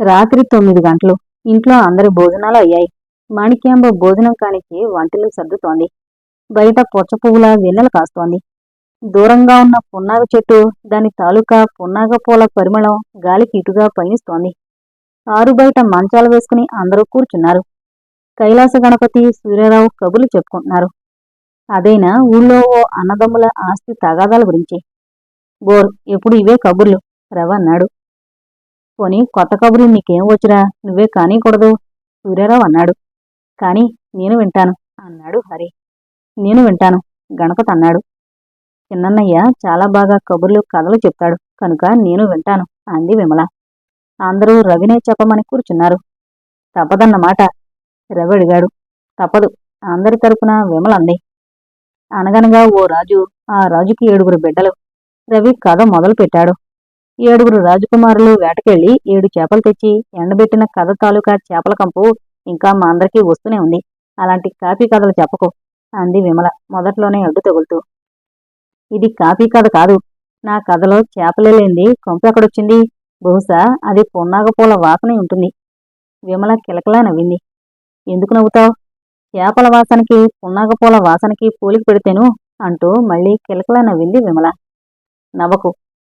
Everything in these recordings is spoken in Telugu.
రాత్రి తొమ్మిది గంటలు ఇంట్లో అందరి భోజనాలు అయ్యాయి. మాణిక్యాంబ భోజనం కానికి వంటలు సర్దుతోంది. బయట పొచ్చ పువ్వుల వెన్నెలు కాస్తోంది. దూరంగా ఉన్న పున్నాగ చెట్టు దాని తాలూకా పున్నాగ పూల పరిమళం గాలికి ఇటుగా పయనిస్తోంది. ఆరు బయట మంచాలు వేసుకుని అందరూ కూర్చున్నారు. కైలాస గణపతి సూర్యరావు కబుర్లు చెప్పుకుంటున్నారు. అదైనా ఊళ్ళో ఓ అన్నదమ్ముల ఆస్తి తగాదాల గురించి? బోర్ ఎప్పుడు ఇవే కబుర్లు? రవ అన్నాడు. పోనీ కొత్త కబురు నీకేం వచ్చురా నువ్వే కానీకూడదు సూర్యారావు అన్నాడు. కానీ నేను వింటాను అన్నాడు హరి. నేను వింటాను గణపతి అన్నాడు. చిన్నన్నయ్య చాలా బాగా కబుర్లు కథలు చెప్తాడు. కనుక నేను వింటాను అంది విమల. అందరూ రవినే చెప్పమని కూర్చున్నారు. తప్పదన్నమాట రవి అడిగాడు. తప్పదు అందరి తరపున విమల అంది. అనగనగా ఓ రాజు ఆ రాజుకి ఏడుగురు బిడ్డలు. రవి కథ మొదలు పెట్టాడు ఏడుగురు రాజకుమారులు వేటకెళ్ళి ఏడు చేపలు తెచ్చి ఎండబెట్టిన కథ తాలూకా చేపల కంపు ఇంకా మా అందరికీ వస్తూనే ఉంది. అలాంటి కాపీ కథలు చెప్పకు అంది విమల మొదట్లోనే అడ్డు తగులుతూ. ఇది కాపీ కథ కాదు. నా కథలో చేపలే కంపు కొంపు ఎక్కడొచ్చింది? బహుశా అది పున్నాగపూల వాసనే ఉంటుంది. విమల కిలకలా నవ్వింది. ఎందుకు నవ్వుతావు? చేపల వాసనకి పున్నాగపూల వాసనకి పూలికి పెడితేను అంటూ మళ్ళీ కిలకలా నవ్వింది విమల. నవ్వకు.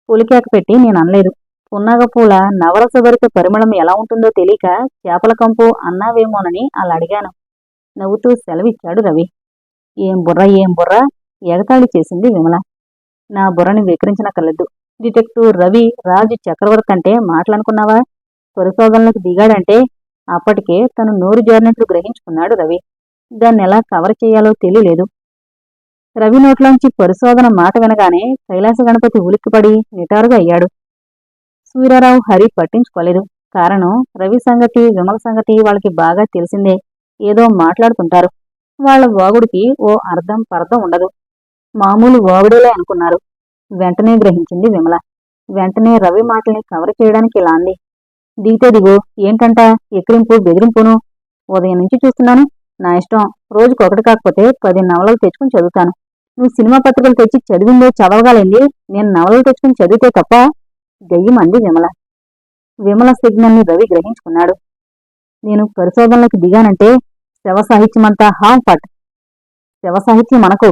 పులికేక పెట్టి నేను అనలేదు. పున్నాగపూల నవరసభరిత పరిమళం ఎలా ఉంటుందో తెలియక చేపల కంపు అన్నావేమోనని అలా అడిగాను. నవ్వుతూ సెలవిచ్చాడు రవి. ఏం బుర్ర ఏం బుర్ర? ఎగతాళి చేసింది విమల. నా బుర్రని వికరించనక్కర్లేదు డిటెక్టివ్ రవి రాజు చక్రవర్తి అంటే మాటలనుకున్నావా? పరిశోధనలకు దిగాడంటే అప్పటికే తను నోరు జారినట్లు గ్రహించుకున్నాడు రవి. దాన్ని ఎలా కవర్ చేయాలో తెలియలేదు. రవి నోట్లోంచి పరిశోధన మాట వినగానే కైలాస గణపతి ఉలిక్కిపడి నిటారుగా అయ్యాడు. సూర్యారావు హరి పట్టించుకోలేదు. కారణం రవి సంగతి విమల సంగతి వాళ్ళకి బాగా తెలిసిందే. ఏదో మాట్లాడుతుంటారు. వాళ్ళ వాగుడికి ఓ అర్థం పర్థం ఉండదు. మామూలు వాగుడేలే అనుకున్నారు. వెంటనే గ్రహించింది విమల. వెంటనే రవి మాటల్ని కవర్ చేయడానికి ఇలా అంది. దిగితే దిగు. ఏంటంట? ఎక్కిరింపు బెదిరింపును? ఉదయం నుంచి చూస్తున్నాను. నా ఇష్టం. రోజుకొకటి కాకపోతే పది నవలలు తెచ్చుకుని చదువుతాను. నువ్వు సినిమా పత్రికలు తెచ్చి చదివిందే చదవగాలండి. నేను నవలలు తెచ్చుకుని చదివితే తప్ప దెయ్యమంది విమల. విమల సిగ్నల్ని రవి గ్రహించుకున్నాడు. నేను పరిశోధనలకు దిగానంటే శవ సాహిత్యమంతా హాం పట్ శవ సాహిత్యం మనకు.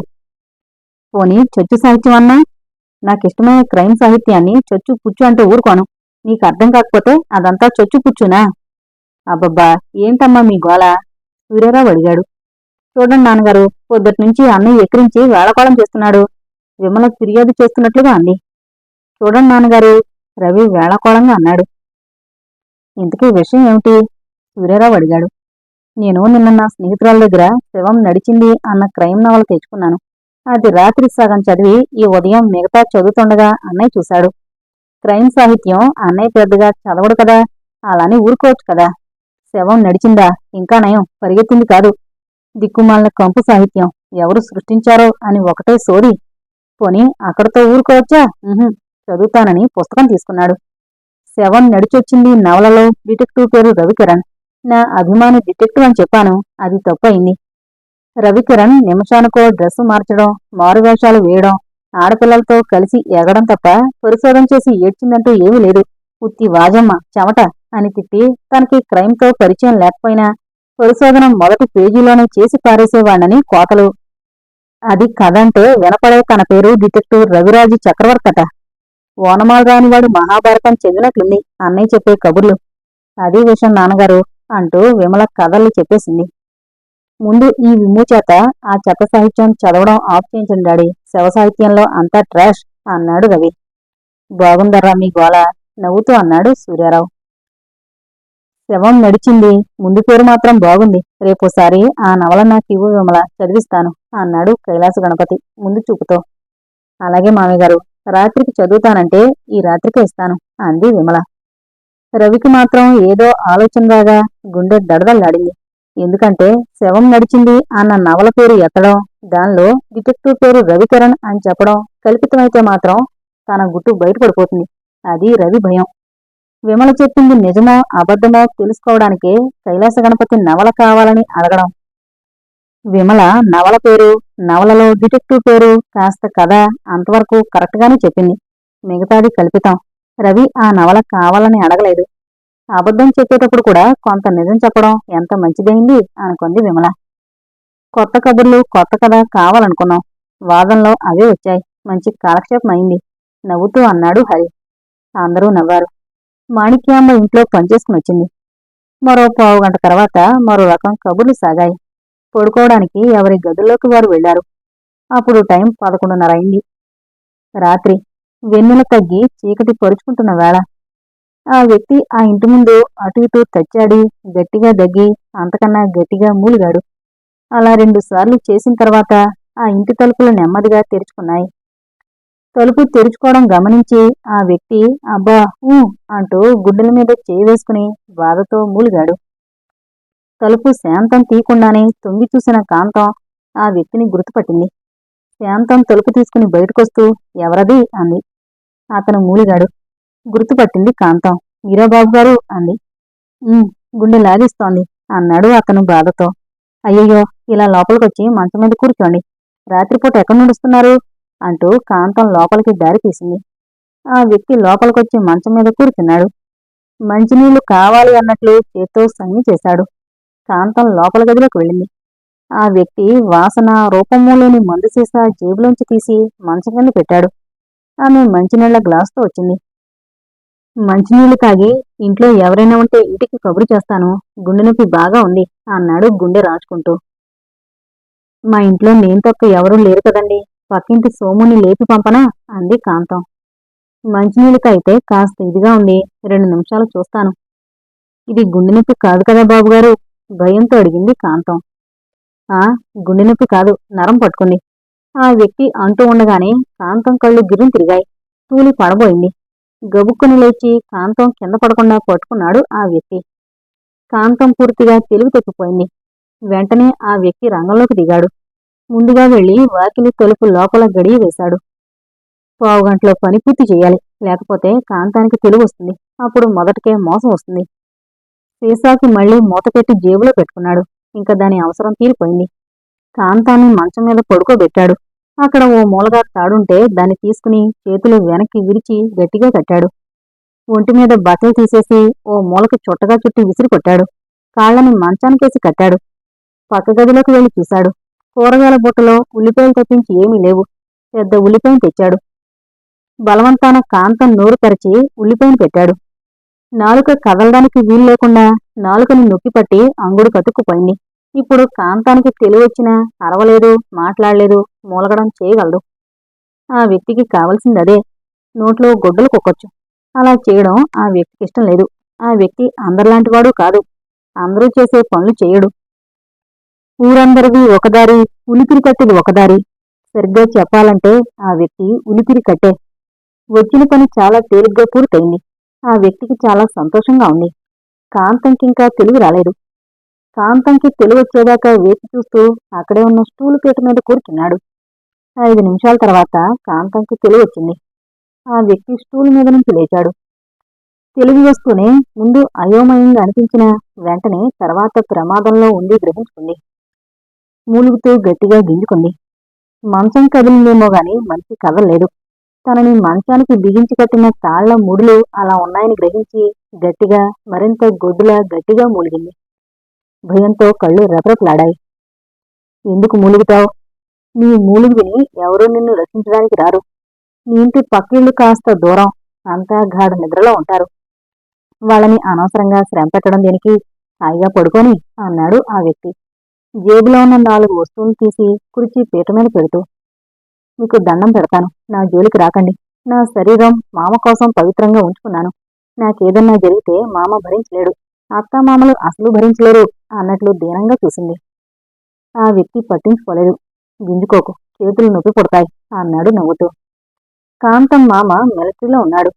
పోనీ చొచ్చు సాహిత్యం అన్నా? నాకిష్టమైన క్రైమ్ సాహిత్యాన్ని చొచ్చు పుచ్చు అంటే ఊరుకోను. నీకు అర్థం కాకపోతే అదంతా చొచ్చు పుచ్చునా? అబ్బబ్బా ఏంటమ్మా మీ గోల? సూర్యరావు అడిగాడు. చూడండి నాన్నగారు పొద్దుటి నుంచి అన్నయ్య ఎక్కిరించి వేళకోళం చేస్తున్నాడు. విమల ఫిర్యాదు చేస్తున్నట్లుగా అంది. చూడండి నాన్నగారు రవి వేళకోళంగా అన్నాడు. ఇంతకీ విషయం ఏమిటి? సూర్యారావు అడిగాడు. నేను నిన్న నా స్నేహితురాల దగ్గర శవం నడిచింది అన్న క్రైమ్ నవల తెచ్చుకున్నాను. అది రాత్రి సగం చదివి ఈ ఉదయం మిగతా చదువుతుండగా అన్నయ్య చూశాడు. క్రైమ్ సాహిత్యం అన్నయ్య పెద్దగా చదవడు కదా అలానే ఊరుకోవచ్చు కదా. శవం నడిచిందా? ఇంకా నయం పరిగెత్తింది కాదు. దిక్కుమాలిన కంపు సాహిత్యం ఎవరు సృష్టించారో అని ఒకటే సోది. పోని అక్కడతో ఊరుకోవచ్చా? చదువుతానని పుస్తకం తీసుకున్నాడు. శవం నడిచొచ్చింది నవలలో. డిటెక్టివ్ పేరు రవికిరణ్. నా అభిమాని డిటెక్టివ్ అని చెప్పాను. అది తప్పయింది. రవికిరణ్ నిమిషానికో డ్రెస్సు మార్చడం మారువేషాలు వేయడం ఆడపిల్లలతో కలిసి ఎగడం తప్ప పరిశోధన చేసి ఏడ్చిందంటూ ఏమీ లేదు. ఉత్తి వాజమ్మ చెమట అని తిట్టి తనకి క్రైమ్తో పరిచయం లేకపోయినా పరిశోధన మొదటి పేజీలోనే చేసి పారేసేవాణ్ణని కోతలు. అది కదంటే వినపడే తన పేరు డిటెక్టివ్ రవిరాజు చక్రవర్తట. ఓనమాలు రానివాడు మహాభారతం చెందినట్లుంది అన్నయ్య చెప్పే కబుర్లు. అదే విషయం నాన్నగారు అంటూ విమల కథల్ని చెప్పేసింది. ముందు ఈ విమూచేత ఆ చెత్త సాహిత్యం చదవడం ఆఫ్ చేయించండి డాడీ. శవ సాహిత్యంలో అంతా ట్రాష్ అన్నాడు రవి. బాగుందర్రా మీ గోళ నవ్వుతూ అన్నాడు సూర్యారావు. శవం నడిచింది. ముందు పేరు మాత్రం బాగుంది. రేపోసారి ఆ నవల నాకు ఇవ్వు విమల. చదివిస్తాను అన్నాడు కైలాస గణపతి ముందు చూపుతో. అలాగే మామయ్యగారు రాత్రికి చదువుతానంటే ఈ రాత్రికే ఇస్తాను అంది విమల. రవికి మాత్రం ఏదో ఆలోచన రాగా గుండె దడదల్లాడింది. ఎందుకంటే శవం నడిచింది అన్న నవల పేరు ఎత్తడం దానిలో డిటెక్టివ్ పేరు రవికరణ్ అని చెప్పడం కల్పితమైతే మాత్రం తన గుట్టు బయటపడిపోతుంది. అది రవి భయం. విమల చెప్పింది నిజమో అబద్ధమో తెలుసుకోవడానికే కైలాస గణపతి నవల కావాలని అడగడం. విమల నవల పేరు నవలలో డిటెక్టివ్ పేరు కాస్త కథ అంతవరకు కరెక్ట్గానే చెప్పింది. మిగతాది కల్పితం. రవి ఆ నవల కావాలని అడగలేదు. అబద్ధం చెప్పేటప్పుడు కూడా కొంత నిజం చెప్పడం ఎంత మంచిదైంది అనుకుంది విమల. కొత్త కబుర్లు కొత్త కథ కావాలనుకున్నాం. వాదనలో అవే వచ్చాయి. మంచి కాలక్షేపం అయింది. నవ్వుతూ అన్నాడు హరి. అందరూ నవ్వారు. మాణిక్యామ్మ ఇంట్లో పనిచేసుకుని వచ్చింది. మరో పావు గంట తర్వాత మరో రకం కబుర్లు సాగాయి. పడుకోవడానికి ఎవరి గదుల్లోకి వారు వెళ్ళారు అప్పుడు టైం పదకొండున్నర అయింది. రాత్రి వెన్నెల తగ్గి చీకటి పరుచుకుంటున్న వేళ ఆ వ్యక్తి ఆ ఇంటి ముందు అటు ఇటు తచ్చాడి గట్టిగా దగ్గి అంతకన్నా గట్టిగా మూలిగాడు. అలా రెండుసార్లు చేసిన తర్వాత ఆ ఇంటి తలుపులు నెమ్మదిగా తెరుచుకున్నాయి. తలుపు తెరుచుకోవడం గమనించి ఆ వ్యక్తి అబ్బా ఊ అంటూ గుడ్డల మీద చేయి వేసుకుని బాధతో మూలిగాడు. తలుపు శాంతం తీయకుండానే తొంగి చూసిన కాంతం ఆ వ్యక్తిని గుర్తుపట్టింది. శాంతం తలుపు తీసుకుని బయటకొస్తూ ఎవరది? అంది. అతను మూలిగాడు. గుర్తుపట్టింది కాంతం. మీరాబాబు గారు? అంది. గుండె లాగిస్తోంది అన్నాడు అతను బాధతో. అయ్యయ్యో ఇలా లోపలికొచ్చి మంచం మీద కూర్చోండి. రాత్రిపూట ఎక్కడ నడుస్తున్నారు? అంటూ కాంతం లోపలికి దారి తీసింది. ఆ వ్యక్తి లోపలికొచ్చి మంచం మీద కూర్చున్నాడు. మంచినీళ్ళు కావాలి అన్నట్లు చేత్తో సన్ని చేశాడు. కాంతం లోపల గదిలోకి వెళ్ళింది. ఆ వ్యక్తి వాసన రూపము లేని మందు సీసా జేబులోంచి తీసి మంచం కింద పెట్టాడు. ఆమె మంచినీళ్ళ గ్లాసుతో వచ్చింది. మంచినీళ్ళు తాగి ఇంట్లో ఎవరైనా ఉంటే ఇంటికి కబురు చేస్తాను. గుండె నొప్పి బాగా ఉంది అన్నాడు గుండె రాచుకుంటూ మా ఇంట్లో నేను తప్ప ఎవరూ లేరు కదండి. పక్కింటి సోముని లేపి పంపనా? అంది కాంతం. మంచినీళ్ళకైతే కాస్త ఇదిగా ఉంది రెండు నిమిషాలు చూస్తాను. ఇది గుండె నొప్పి కాదు కదా బాబుగారు? భయంతో అడిగింది కాంతం. ఆ గుండె నొప్పి కాదు నరం పట్టుకుంది. ఆ వ్యక్తి అంటూ ఉండగానే కాంతం కళ్ళు గిర్రం తిరిగాయి. తూలి పడబోయింది. గబుక్కుని లేచి కాంతం కింద పడకుండా పట్టుకున్నాడు ఆ వ్యక్తి. కాంతం పూర్తిగా తెలివి తప్పిపోయింది వెంటనే ఆ వ్యక్తి రంగంలోకి దిగాడు. ముందుగా వెళ్ళి వాకిలి తలుపు లోపల గడియ వేశాడు. పావుగంటలో పని పూర్తి చేయాలి. లేకపోతే కాంతానికి తెలివి వస్తుంది. అప్పుడు మొదటికే మోసం వస్తుంది. సీసాకి మళ్ళీ మూత పెట్టి జేబులో పెట్టుకున్నాడు. ఇంకా దాని అవసరం తీరిపోయింది. కాంతాన్ని మంచం మీద పడుకోబెట్టాడు. అక్కడ ఓ మూలగా తాడుంటే దాన్ని తీసుకుని చేతులు వెనక్కి విరిచి గట్టిగా కట్టాడు. ఒంటి మీద బట్టలు తీసేసి ఓ మూలకు చుట్టగా చుట్టి విసిరి కొట్టాడు. కాళ్ళని మంచానికేసి కట్టాడు. పక్క గదిలోకి వెళ్ళి చూశాడు. కూరగాయల బుట్టలో ఉల్లిపాయలు తప్పించి ఏమీ లేవు. పెద్ద ఉల్లిపాయను తెచ్చాడు. బలవంతాన కాంతం నోరు తెరచి ఉల్లిపాయను పెట్టాడు. నాలుక కదలడానికి వీలు లేకుండా నాలుకని నొక్కిపట్టి అంగుడు కతుక్కుపోయింది ఇప్పుడు కాంతానికి తెలివచ్చినా అరవలేదు మాట్లాడలేదు మూలగడం చేయగలడు. ఆ వ్యక్తికి కావలసింది అదే నోట్లో గొడ్డలు కొక్కొచ్చు. అలా చేయడం ఆ వ్యక్తికి ఇష్టం లేదు. ఆ వ్యక్తి అందరిలాంటివాడు కాదు. అందరూ చేసే పనులు చేయడు. ఊరందరివి ఒకదారి ఉలిపిరి కట్టేది ఒకదారి. సరిగ్గా చెప్పాలంటే ఆ వ్యక్తి ఉలిపిరి కట్టే. వచ్చిన పని చాలా తేలిగ్గా పూర్తయింది. ఆ వ్యక్తికి చాలా సంతోషంగా ఉంది. కాంతంకింకా తెలివి రాలేదు. కాంతంకి తెలివి వచ్చేదాకా వేచి చూస్తూ అక్కడే ఉన్న స్టూలు పీట మీద కూర్చున్నాడు. ఐదు నిమిషాల తర్వాత కాంతంకి తెలివి వచ్చింది. ఆ వ్యక్తి స్టూల్ మీద నుంచి లేచాడు. తెలివి వస్తూనే ముందు అయోమయంగా అనిపించిన వెంటనే తర్వాత ప్రమాదంలో ఉండి గ్రహించుకుంది. మూలుగుతూ గట్టిగా గింజుకుంది. మంచం కదిలిందేమో గాని మనిషి కదలలేదు. తనని మంచానికి బిగించి కట్టిన తాళ్ళ ముడులు అలా ఉన్నాయని గ్రహించి గట్టిగా మరింత గొడ్డులా గట్టిగా మూలిగింది. భయంతో కళ్ళు రెపరెపలాడాయి ఎందుకు మూలుగుతావు? నీ మూలుగు విని ఎవరూ నిన్ను రక్షించడానికి రారు. నీ ఇంటి పక్కిళ్ళు కాస్త దూరం. అంతా గాఢ నిద్రలో ఉంటారు. వాళ్ళని అనవసరంగా శ్రమ పెట్టడం దేనికి? హాయిగా పడుకొని అన్నాడు ఆ వ్యక్తి. జేబులో ఉన్న నాలుగు వస్తువులు తీసి కుర్చీ పీట మీద పెడుతూ మీకు దండం పెడతాను. నా జోలికి రాకండి. నా శరీరం మామ కోసం పవిత్రంగా ఉంచుకున్నాను. నాకేదన్నా జరిగితే మామ భరించలేడు. అత్తామామలు అసలు భరించలేరు అన్నట్లు దీనంగా చూసింది. ఆ వ్యక్తి పట్టించుకోలేదు. గింజుకోకు. చేతులు నొప్పి పుడతాయి అన్నాడు నవ్వుతూ. కాంతం మామ మిలిటరీలో ఉన్నాడు.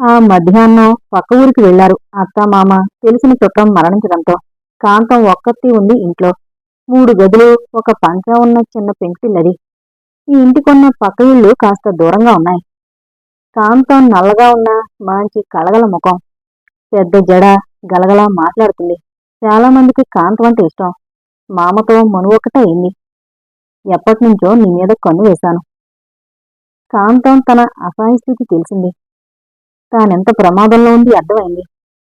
ఆ మధ్యాహ్నం పక్క ఊరికి వెళ్ళారు అత్తామామ తెలిసిన చుట్టం మరణించడంతో కాంతం ఒక్కతి ఉంది ఇంట్లో. మూడు గదులు ఒక పంచ ఉన్న చిన్న పెంకుటిల్లది ఈ ఇంటికొన్న పక్క ఇళ్ళు కాస్త దూరంగా ఉన్నాయి. కాంతం నల్లగా ఉన్న మంచి కలగల ముఖం. పెద్ద జడ గలగలా మాట్లాడుతుంది. చాలా మందికి కాంతం అంటే ఇష్టం. మామతో మనువొకటే అయింది. ఎప్పటినుంచో నీ మీద కన్ను వేశాను. కాంతం తన అసహాయ స్థితి తెలిసింది. తానెంత ప్రమాదంలో ఉంది అర్థమైంది.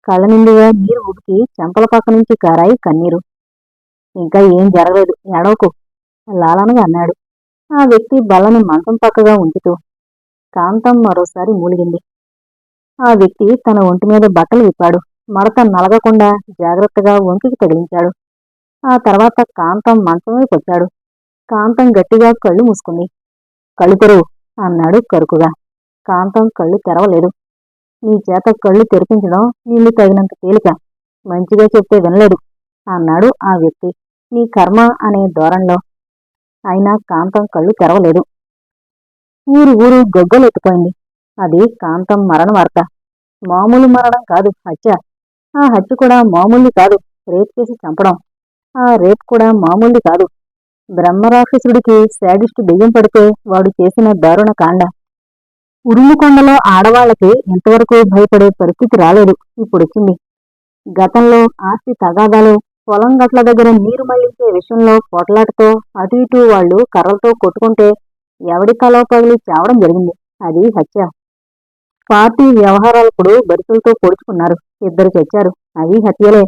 కళ్ళ నిండుగా నీరు ఉడికి చెంపల పక్క నుంచి కారాయి కన్నీరు. ఇంకా ఏం జరగలేదు. ఎడవకు లాలనగా అన్నాడు. ఆ వ్యక్తి బల్లని మంచం పక్కగా ఉంచుతూ కాంతం మరోసారి మూలిగింది. ఆ వ్యక్తి తన ఒంటి మీద బట్టలు విప్పాడు. మడత నలగకుండా జాగ్రత్తగా వంకికి తగిలించాడు. ఆ తర్వాత కాంతం మంచం వైపు వచ్చాడు. కాంతం గట్టిగా కళ్ళు మూసుకుంది. కళ్ళు తెరువు అన్నాడు కరుకుగా. కాంతం కళ్ళు తెరవలేదు. నీ చేత కళ్ళు తెరిపించడం నీళ్ళు తగినంత తేలిక. మంచిగా చెప్తే వినలేదు అన్నాడు ఆ వ్యక్తి. నీ కర్మ అనే ధోరణిలో అయినా కాంతం కళ్ళు తెరవలేదు. ఊరు ఊరు గొగ్గలెత్తిపోయింది అది కాంతం మరణ వార్త. మామూలు మరణం కాదు హత్య. ఆ హత్య కూడా మామూలు కాదు రేప్ చేసి చంపడం. ఆ రేప్ కూడా మామూలు కాదు. బ్రహ్మరాక్షసుడికి శాడిస్టు బియ్యం పడితే వాడు చేసిన దారుణ కాండ. ఉరుముకొండలో ఆడవాళ్ళకి ఇంతవరకు భయపడే పరిస్థితి రాలేదు. ఇప్పుడొచ్చింది గతంలో ఆస్తి తగాదాలు పొలం గట్ల దగ్గర నీరు మళ్ళించే విషయంలో పొట్లాటతో అటు ఇటు వాళ్ళు కర్రలతో కొట్టుకుంటే ఎవడి తలో పగిలి చావడం జరిగింది. అది హత్య. పార్టీ వ్యవహారాలప్పుడు బరిసలతో పొడుచుకున్నారు. ఇద్దరు చచ్చారు. అవి హత్యలే.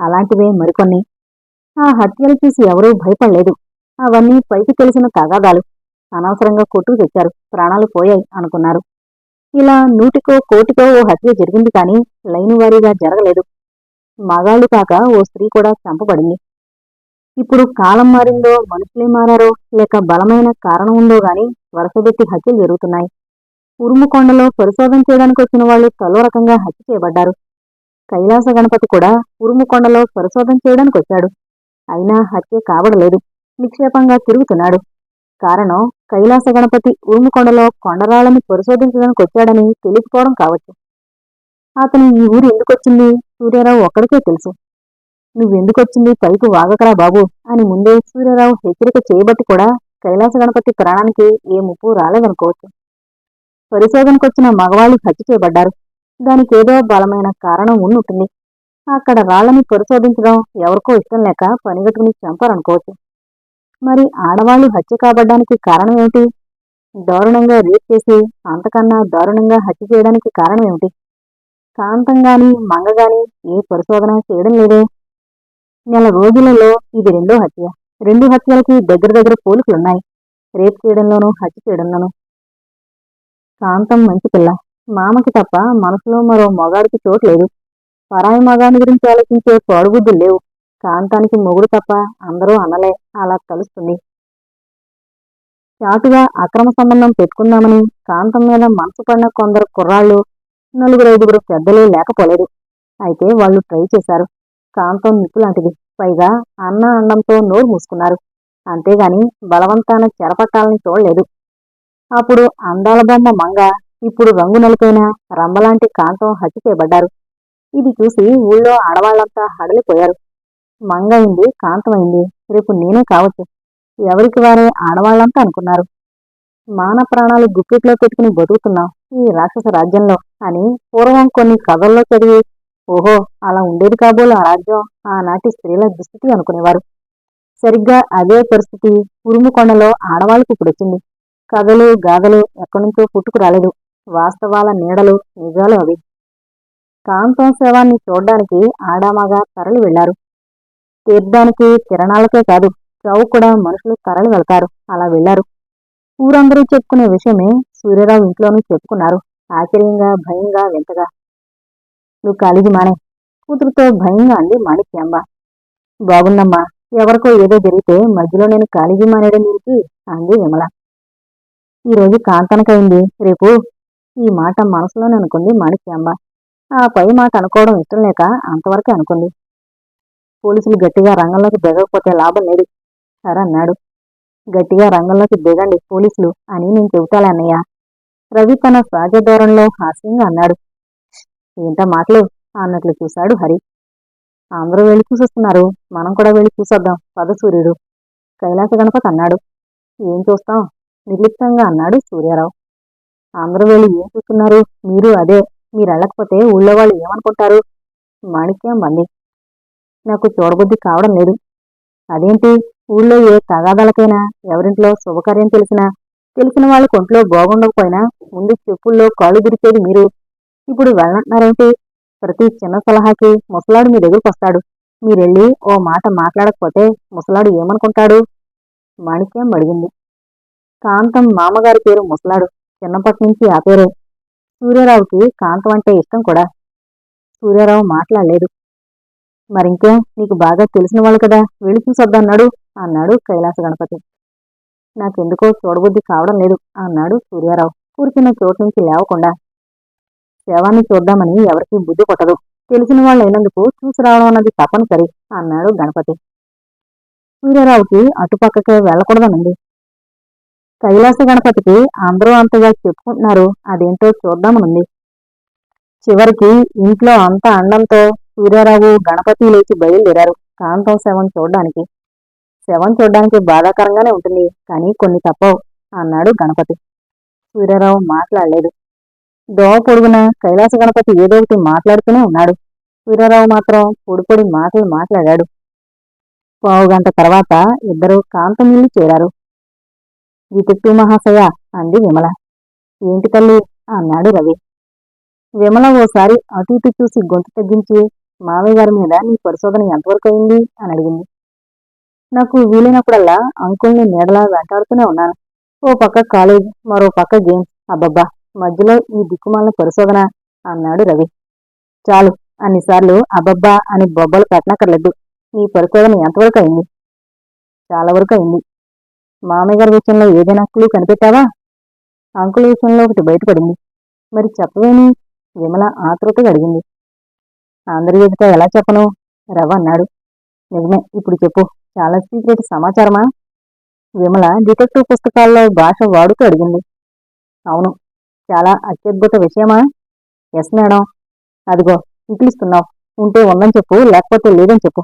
అలాంటివే మరికొన్ని. ఆ హత్యలు చూసి ఎవరూ భయపడలేదు. అవన్నీ పైకి తెలిసిన తగాదాలు. అనవసరంగా కొట్టుకు తెచ్చారు. ప్రాణాలు పోయాయి అనుకున్నారు. ఇలా నూటికో కోటికో ఓ హత్య జరిగింది కానీ లైన్ వారీగా జరగలేదు. మగాళ్ళు కాక ఓ స్త్రీ కూడా చంపబడింది. ఇప్పుడు కాలం మారిందో మనుషులే మారారో లేక బలమైన కారణం ఉందో గాని వరుసబెట్టి హత్యలు జరుగుతున్నాయి. ఉరుముకొండలో పరిశోధన చేయడానికి వచ్చిన వాళ్ళు తలో రకంగా హత్య చేయబడ్డారు. కైలాస గణపతి కూడా ఉరుముకొండలో పరిశోధన చేయడానికి వచ్చాడు. అయినా హత్య కావడలేదు నిక్షేపంగా తిరుగుతున్నాడు. కారణం కైలాస గణపతి ఊమికొండలో కొండరాళ్ళని పరిశోధించడానికి వచ్చాడని తెలిసిపోవడం కావచ్చు. అతను ఈ ఊరు ఎందుకొచ్చింది? సూర్యారావు ఒక్కడికే తెలుసు. నువ్వెందుకొచ్చింది? పైకి వాగకరా బాబు అని ముందే సూర్యారావు హెచ్చరిక చేయబట్టి కూడా కైలాస గణపతి ప్రాణానికి ఏ ముప్పు రాలేదనుకోవచ్చు. పరిశోధనకొచ్చిన మగవాళ్ళు హత్య చేయబడ్డారు. దానికేదో బలమైన కారణం ఉన్నుంటుంది అక్కడ రాళ్ళని పరిశోధించడం ఎవరికో ఇష్టం లేక పనిగట్టుకుని చంపారనుకోవచ్చు. మరి ఆడవాళ్ళు హత్య కాబడ్డానికి కారణం ఏమిటి? దారుణంగా రేప్ చేసి అంతకన్నా దారుణంగా హత్య చేయడానికి కారణం ఏమిటి? కాంతం గాని మంగ గాని ఏ పరిశోధన చేయడం లేదే. నెల రోజులలో ఇది రెండో హత్య. రెండు హత్యలకి దగ్గర దగ్గర పోలికలున్నాయి. రేప్ చేయడంలోనూ హత్య చేయడంలోనూ. కాంతం మంచి పిల్ల. మామకి తప్ప మనసులో మరో మగాడికి చోటు లేదు. పరాయి మగాని గురించి ఆలోచించే పాడుబుద్ధులు లేవు. కాంతానికి మొగుడు తప్ప అందరూ అనలే. అలా కలుస్తుంది. చాటుగా అక్రమ సంబంధం పెట్టుకుందామని కాంతం మీద మనసు పడిన కొందరు కుర్రాళ్ళు నలుగురు ఐదుగురు పెద్దలు లేకపోలేదు. అయితే వాళ్ళు ట్రై చేశారు. కాంతం నిప్పులాంటిది. పైగా అన్న అండంతో నోరు మూసుకున్నారు. అంతేగాని బలవంతాన చెరపట్టాలని చూడలేదు. అప్పుడు అందాల బొమ్మ మంగ ఇప్పుడు రంగు నలిపైన రంబలాంటి కాంతం హత్య చేయబడ్డారు. ఇది చూసి ఊళ్ళో ఆడవాళ్ళంతా హడలిపోయారు. మంగ అయింది కాంతమైంది. రేపు నేనే కావచ్చు. ఎవరికి వారే ఆడవాళ్ళంతా అనుకున్నారు. మాన ప్రాణాలు గుప్పిట్లో పెట్టుకుని బతుకుతున్నాం ఈ రాక్షస రాజ్యంలో అని పూర్వం కొన్ని కథల్లో చదివి ఓహో అలా ఉండేది కాబోలు ఆ రాజ్యం. ఆనాటి స్త్రీల దుస్థితి అనుకునేవారు. సరిగ్గా అదే పరిస్థితి ఉరుముకొండలో ఆడవాళ్ళకు ఇప్పుడొచ్చింది కథలు గాథలు ఎక్కడి నుంచో పుట్టుకు రాలేదు. వాస్తవాల నీడలు నిజాలు అవి. కాంతం శవాన్ని చూడ్డానికి ఆడామగా తరలి వెళ్ళారు తీర్థానికి కిరణాలకే కాదు చావు కూడా మనుషులు తరలి వెళ్తారు. అలా వెళ్ళారు ఊరందరూ చెప్పుకునే విషయమే సూర్యరావు ఇంట్లోనూ చెప్పుకున్నారు. ఆశ్చర్యంగా భయంగా వింతగా. నువ్వు కాలేజీ మానే. కూతురుతో భయంగా అంది మాణిక్యాంబ బాగుందమ్మా ఎవరికో ఏదో జరిగితే మధ్యలో నేను కాలేజీ మానేయడం దీనికి అంది విమల. ఈరోజు కాంతనకైంది. రేపు ఈ మాట మనసులోనే అనుకుంది మాణిక్యాంబ ఆ పై మాట అనుకోవడం ఇష్టం లేక అంతవరకే అనుకుంది. పోలీసులు గట్టిగా రంగంలోకి దిగకపోతే లాభం లేదు. సరే అన్నాడు. గట్టిగా రంగంలోకి దిగండి పోలీసులు అని నేను చెబుతాలన్నయ్య రవి తన సహజ ధోరణిలో హాస్యంగా అన్నాడు. ఏంట మాటలు? అన్నట్లు చూశాడు హరి. అందరూ వెళ్ళి చూసొస్తున్నారు. మనం కూడా వెళ్ళి చూసొద్దాం. పద సూర్యుడు. కైలాస గణపతి అన్నాడు. ఏం చూస్తాం? నిర్లిప్తంగా అన్నాడు సూర్యారావు. అందరూ వెళ్ళి ఏం చూస్తున్నారు? మీరు అదే. మీరు వెళ్ళకపోతే ఊళ్ళో వాళ్ళు ఏమనుకుంటారు? మాణిక్యం బంది నాకు చూడబుద్ధి కావడం లేదు. అదేంటి? ఊళ్ళో ఏ తగాదాలకైనా ఎవరింట్లో శుభకార్యం తెలిసినా తెలిసిన వాళ్ళ కొంట్లో బాగుండకపోయినా ముందు చెప్పుల్లో కాళ్ళు దిరిచేది మీరు. ఇప్పుడు వెళ్ళంటున్నారేంటి ప్రతి చిన్న సలహాకి ముసలాడు మీ దగ్గరకు వస్తాడు. మీరెళ్ళి ఓ మాట మాట్లాడకపోతే ముసలాడు ఏమనుకుంటాడు? మాణిక్యం అడిగింది. కాంతం మామగారి పేరు ముసలాడు. చిన్నప్పటి నుంచి ఆ పేరే. సూర్యారావుకి కాంతం అంటే ఇష్టం కూడా. సూర్యారావు మాట్లాడలేదు. మరింకేం? నీకు బాగా తెలిసిన వాళ్ళు కదా. వెళ్ళి చూసొద్దన్నాడు అన్నాడు. కైలాస గణపతి. నాకెందుకో చూడబుద్ధి కావడం లేదు అన్నాడు సూర్యారావు. కూర్చున్న చోటు నుంచి లేవకుండా. శవాన్ని చూద్దామని ఎవరికీ బుద్ధి కొట్టదు. తెలిసిన వాళ్ళు అయినందుకు చూసి రావడం అన్నది తప్పనిసరి అన్నాడు గణపతి. సూర్యారావుకి అటుపక్కకే వెళ్ళకూడదనండి కైలాస గణపతికి అందరూ అంతగా చెప్పుకుంటున్నారు. అదేంటో చూద్దామనుంది. చివరికి ఇంట్లో అంత అండంతో సూర్యారావు గణపతి లేచి బయలుదేరారు. కాంతం శవం చూడ్డానికి. శవం చూడ్డానికి బాధాకరంగానే ఉంటుంది కానీ కొన్ని తప్పవు అన్నాడు గణపతి. సూర్యారావు మాట్లాడలేదు. దోవ పొడుగున కైలాస గణపతి ఏదో ఒకటి మాట్లాడుతూనే ఉన్నాడు. సూర్యారావు మాత్రం పొడిపొడి మాటలు మాట్లాడాడు. పావు గంట తర్వాత ఇద్దరు కాంతం ఇల్లు చేరారు. డిటెక్టివ్ మహాశయ అంది విమల. ఏంటి తల్లి? అన్నాడు రవి. విమల ఓసారి అటు ఇటు చూసి గొంతు తగ్గించి మావయ్య గారి మీద నీ పరిశోధన ఎంతవరకు అయింది? అని అడిగింది. నాకు వీలైనప్పుడల్లా అంకుల్ని నీడలా వెంటాడుతూనే ఉన్నాను. ఓ పక్క కాలేజ్ మరో పక్క గేమ్స్. అబ్బబ్బా! మధ్యలో ఈ దిక్కుమాలిన పరిశోధన అన్నాడు రవి. చాలు అన్నిసార్లు అబ్బబ్బా అని బొబ్బలు పెట్టనక్కర్లేదు. నీ పరిశోధన ఎంతవరకు అయింది? చాలా వరకు అయింది. మామయ్య గారి విషయంలో ఏదైనా క్లూ కనిపెట్టావా? అంకుల్ విషయంలో ఒకటి బయటపడింది. మరి చెప్పవేమి? విమల ఆతృతగా అడిగింది. అందరి ఎదుట ఎలా చెప్పను? రవ అన్నాడు. నిజమే ఇప్పుడు చెప్పు. చాలా సీక్రెట్ సమాచారమా? విమల డిటెక్టివ్ పుస్తకాల్లో భాష వాడుతూ అడిగింది. అవును చాలా అత్యద్భుత విషయమా? ఎస్ మేడం అదిగో ఇంకిలిస్తున్నావు ఉంటే ఉందని చెప్పు లేకపోతే లేదని చెప్పు.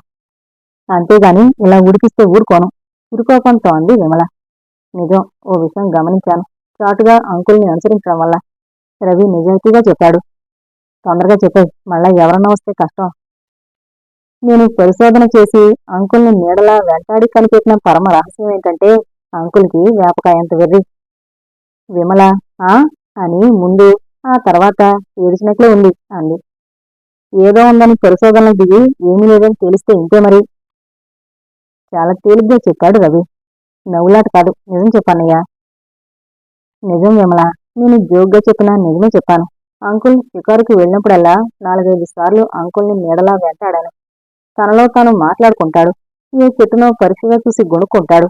అంతేగాని ఇలా ఉడికిస్తే ఊరుకోను. ఉరుకోకంతో అంది విమల. నిజం ఓ విషయం గమనించాను. చాటుగా అంకుల్ని అనుసరించడం వల్ల రవి నిజాయితీగా చెప్పాడు. తొందరగా చెప్పే. మళ్ళా ఎవరన్నా వస్తే కష్టం. నేను పరిశోధన చేసి అంకుల్ని నీడలా వెంటాడి కనిపెట్టిన పరమ రహస్యం ఏంటంటే అంకుల్కి వేపకాయంత వెర్రి. విమల ఆ? అని ముందు ఆ తర్వాత ఏడిచినట్లే ఉంది అంది. ఏదో ఉందని పరిశోధనలు దిగి ఏమీ లేదని తెలిస్తే ఇంతే మరి. చాలా తేలిగ్గా చెప్పాడు రవి. నవ్వులాట కాదు. నిజం చెప్పానయ్యా నిజం విమల నేను జోగ్గా చెప్పినా నిజమే చెప్పాను. అంకుల్ షికారుకి వెళ్ళినప్పుడల్లా నాలుగైదు సార్లు అంకుల్ని నీడలా వెంటాడాను. తనలో తాను మాట్లాడుకుంటాడు. ఏ చెట్టునో పరీక్షగా చూసి గొనుక్కుంటాడు.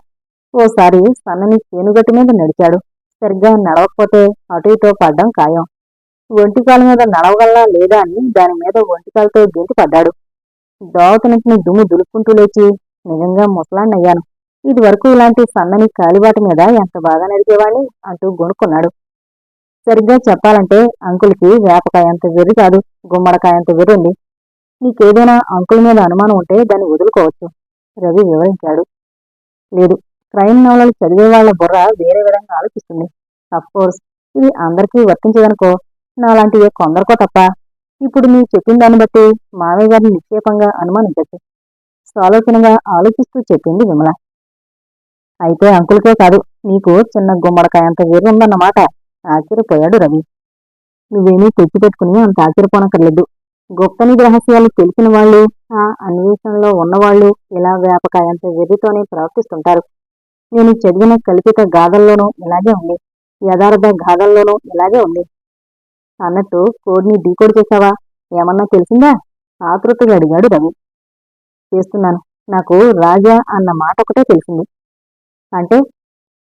ఓసారి సన్నని చేనుగట్టు మీద నడిచాడు. సరిగ్గా నడవకపోతే అటు ఇటో పడ్డం ఖాయం. ఒంటికాల మీద నడవగలనా లేదా అని దాని మీద ఒంటికాలతో గెంటి పడ్డాడు. దోవతనింటిని దుమ్ము దులుపుకుంటూ లేచి నిజంగా ముసలాన్నయ్యాను. ఇది వరకు ఇలాంటి సన్నని కాలిబాట మీద ఎంత బాగా నడిచేవాణ్ణి అంటూ గొనుక్కున్నాడు. సరిగ్గా చెప్పాలంటే అంకుల్కి వేపకాయంత వెర్రి కాదు గుమ్మడికాయంత వెర్రి ఉంది నీకేదైనా అంకుల్ మీద అనుమానం ఉంటే దాన్ని వదులుకోవచ్చు. రవి వివరించాడు. లేదు క్రైమ్ నవలలు చదివే వాళ్ళ బుర్ర వేరే విధంగా ఆలోచిస్తుంది. కోర్స్ ఇది అందరికీ వర్తించదనుకో నాలాంటివి కొందరికో తప్ప. ఇప్పుడు నీ చెప్పిన దాన్ని బట్టి మావయ్య గారిని నిక్షేపంగా అనుమానించచ్చు. సాలోచనగా ఆలోచిస్తూ చెప్పింది విమల. అయితే అంకుల్కే కాదు నీకు చిన్న గుమ్మడికాయంత వేరు ఉందన్నమాట. ఆశ్చర్యపోయాడు రవి. నువ్వేమీ తెచ్చిపెట్టుకుని అంత ఆశ్చర్యపోనక్కర్లేదు. గుప్తనిధి రహస్యాలు తెలిసిన వాళ్ళు ఆ అన్వేషణలో ఉన్నవాళ్ళు ఇలా వ్యాపకాయంత వెర్రితోనే ప్రవర్తిస్తుంటారు. నేను చదివిన కల్పిత గాథల్లోనూ ఇలాగే ఉంది. యథార్థ గాథల్లోనూ ఇలాగే ఉంది. అన్నట్టు కోడ్ని డీకోడ్ చేశావా? ఏమన్నా తెలిసిందా? ఆతృతగా అడిగాడు రవి. చేస్తున్నాను. నాకు రాజా అన్న మాట ఒకటే తెలిసింది. అంటే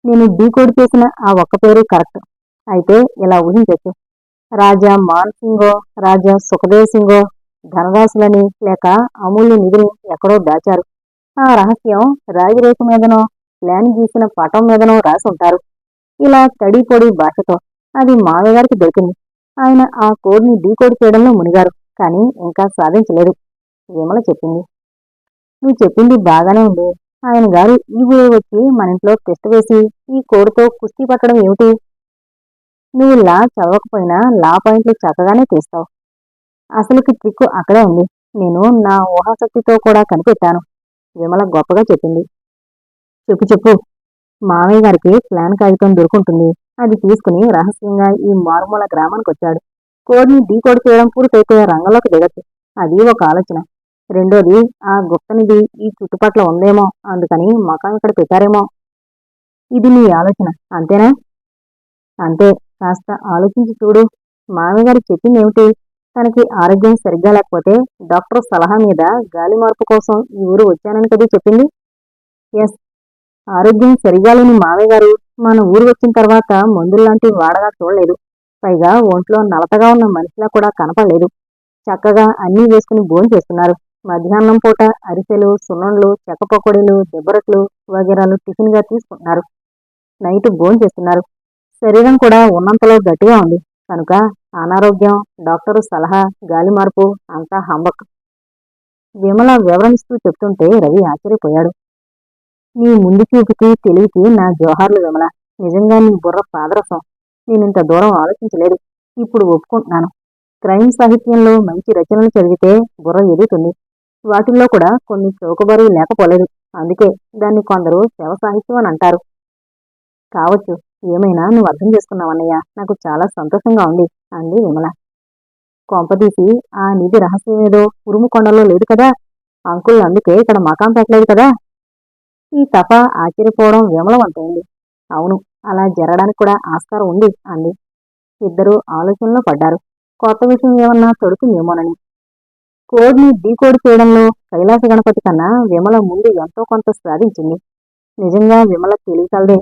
నేను డీకోడ్ చేసిన ఆ ఒక్క పేరు కరెక్ట్. అయితే ఇలా ఊహించచ్చు. రాజా మాన్ సింగో రాజా సుఖదేవ్ సింగో ధనరాశులని లేక అమూల్య నిధిని ఎక్కడో దాచారు. ఆ రహస్యం రాగి మీదనో ప్లాన్ గీసిన పటం మీదనో రాసి ఉంటారు ఇలా తడి పొడి భాషతో అది మావయ్య గారికి దొరికింది. ఆయన ఆ కోడ్ని డీకోడ్ చేయడంలో మునిగారు కానీ ఇంకా సాధించలేదు. విమల చెప్పింది. నువ్వు చెప్పింది బాగానే ఉంది. ఆయన గారు ఈ ఊరే వచ్చి మన ఇంట్లో టెస్ట్ వేసి ఈ కోడ్తో కుస్తీ పట్టడం ఏమిటి? నువ్వు లా చదవకపోయినా లా పాయింట్లు చక్కగానే తీస్తావు. అసలుకి ట్రిక్ అక్కడే ఉంది. నేను నా ఊహాశక్తితో కూడా కనిపెట్టాను. విమల గొప్పగా చెప్పింది. చెప్పు చెప్పు. మామయ్య గారికి ప్లాన్ కాగితం దొరుకుంటుంది. అది తీసుకుని రహస్యంగా ఈ మారుమూల గ్రామానికి వచ్చాడు. కోడ్ని డీకోడ్ చేయడం పూర్తయితే రంగంలోకి దిగచ్చు. అది ఒక ఆలోచన. రెండోది ఆ గుప్తనిది ఈ చుట్టుపట్ల ఉందేమో అందుకని మకాం ఇక్కడ పెట్టారేమో. ఇది నీ ఆలోచన అంతేనా? అంతే. కాస్త ఆలోచించి చూడు. మామయ్య గారు చెప్పింది ఏమిటి తనకి ఆరోగ్యం సరిగ్గా లేకపోతే డాక్టర్ సలహా మీద గాలి మార్పు కోసం ఈ ఊరు వచ్చానని కదా చెప్పింది? ఎస్. ఆరోగ్యం సరిగా లేని మామయ్య గారు మన ఊరు వచ్చిన తర్వాత మందుల్లాంటి వాడగా చూడలేదు. పైగా ఒంట్లో నలతగా ఉన్న మనిషిలా కూడా కనపడలేదు. చక్కగా అన్నీ వేసుకుని భోజనం చేస్తున్నారు. మధ్యాహ్నం పూట అరిసెలు సున్నుండ్లు చెక్క పకోడీలు దెబ్బరట్లు వగేరాలు టిఫిన్గా తీసుకుంటున్నారు. నైట్ భోజనం చేస్తున్నారు. శరీరం కూడా ఉన్నంతలో గట్టిగా ఉంది. కనుక అనారోగ్యం డాక్టరు సలహా గాలి మార్పు అంతా హంబక్. విమల వివరణిస్తూ చెప్తుంటే రవి ఆశ్చర్యపోయాడు. నీ ముందు చూపుకి తెలివికి నా జోహార్లు విమల. నిజంగా నీ బుర్ర పాదరసం. నేనింత దూరం ఆలోచించలేదు. ఇప్పుడు ఒప్పుకుంటున్నాను. క్రైమ్ సాహిత్యంలో మంచి రచనలు చదివితే బుర్ర ఎదుగుతుంది. వాటిల్లో కూడా కొన్ని చౌకబరువు లేకపోలేదు. అందుకే దాన్ని కొందరు శవ సాహిత్యం అని అంటారు. కావచ్చు. ఏమైనా నువ్వు అర్థం చేసుకున్నావన్నయ్య నాకు చాలా సంతోషంగా ఉంది. అంది విమల. కొంపదీసి ఆ నిధి రహస్యమేదో ఉరుము కొండలో లేదు కదా? అంకుల్ అందుకే ఇక్కడ మకాం పెట్టలేదు కదా? ఈ తప ఆశ్చర్యపోవడం విమలవంతైంది. అవును అలా జరగడానికి కూడా ఆస్కారం ఉంది అంది. ఇద్దరూ ఆలోచనలో పడ్డారు. కొత్త విషయం ఏమన్నా తొడుకుందేమోనని. కోడ్ని డీకోడ్ చేయడంలో కైలాస గణపతి కన్నా విమల ముందు ఎంతో కొంత సాధించింది. నిజంగా విమల తెలియకలదే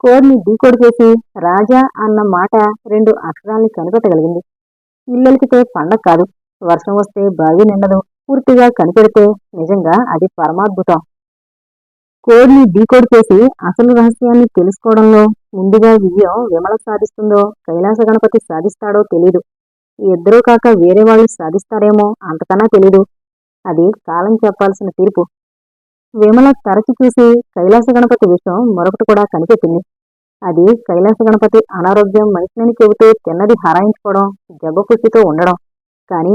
కోడ్ని డీకోడ్ చేసి రాజా అన్న మాట రెండు అక్షరాల్ని కనిపెట్టగలిగింది. ఇల్లెలికితే పండగ కాదు. వర్షం వస్తే బావి నిండదు. పూర్తిగా కనిపెడితే నిజంగా అది పరమాద్భుతం. కోడ్ని డీకోడ్ చేసి అసలు రహస్యాన్ని తెలుసుకోవడంలో ముందుగా విజయం విమల సాధిస్తుందో కైలాస గణపతి సాధిస్తాడో తెలీదు. ఇద్దరూ కాక వేరే వాళ్ళు సాధిస్తారేమో అంతకన్నా తెలీదు. అది కాలం చెప్పాల్సిన తీర్పు. విమల తరచి చూసి కైలాస గణపతి విషయం మరొకటి కూడా కనిపెట్టింది. అది కైలాస గణపతి అనారోగ్యం మనిషిని చెబుతూ తిన్నది హరాయించుకోవడం జబ్బకుచ్చితో ఉండడం. కానీ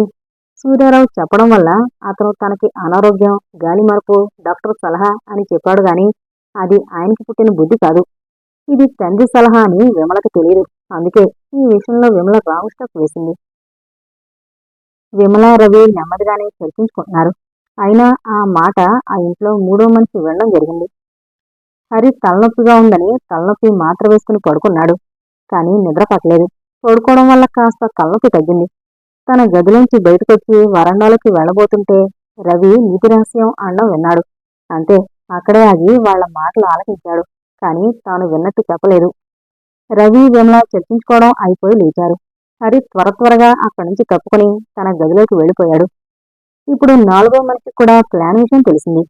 సూర్యారావు చెప్పడం వల్ల అతను తనకి అనారోగ్యం గాలి మార్పు డాక్టర్ సలహా అని చెప్పాడు గాని అది ఆయనకి పుట్టిన బుద్ధి కాదు. ఇది తండ్రి సలహా అని విమలకు తెలియదు. అందుకే ఈ విషయంలో విమల రాంగ్ వేసింది. విమల రవి నెమ్మదిగానే చర్చించుకుంటున్నారు అయినా ఆ మాట ఆ ఇంట్లో మూడో మనిషి వినడం జరిగింది. హరి తలనొప్పిగా ఉందని తలనొప్పి మాత్ర వేసుకుని పడుకున్నాడు. కానీ నిద్ర పట్టలేదు. పడుకోవడం వల్ల కాస్త తలనొప్పి తగ్గింది. తన గదిలోంచి బయటకొచ్చి వరండాలోకి వెళ్ళబోతుంటే రవి నీతి రహస్యం అనడం విన్నాడు. అంతే అక్కడే ఆగి వాళ్ళ మాటలు ఆలకించాడు. కానీ తాను విన్నట్టు చెప్పలేదు. రవి విమల చర్చించుకోవడం అయిపోయి లేచారు. హరి త్వర త్వరగా అక్కడి నుంచి తప్పుకొని తన గదిలోకి వెళ్ళిపోయాడు. ఇప్పుడు నాలుగో మనిషికి కూడా ప్లాన్ విషయం తెలిసింది.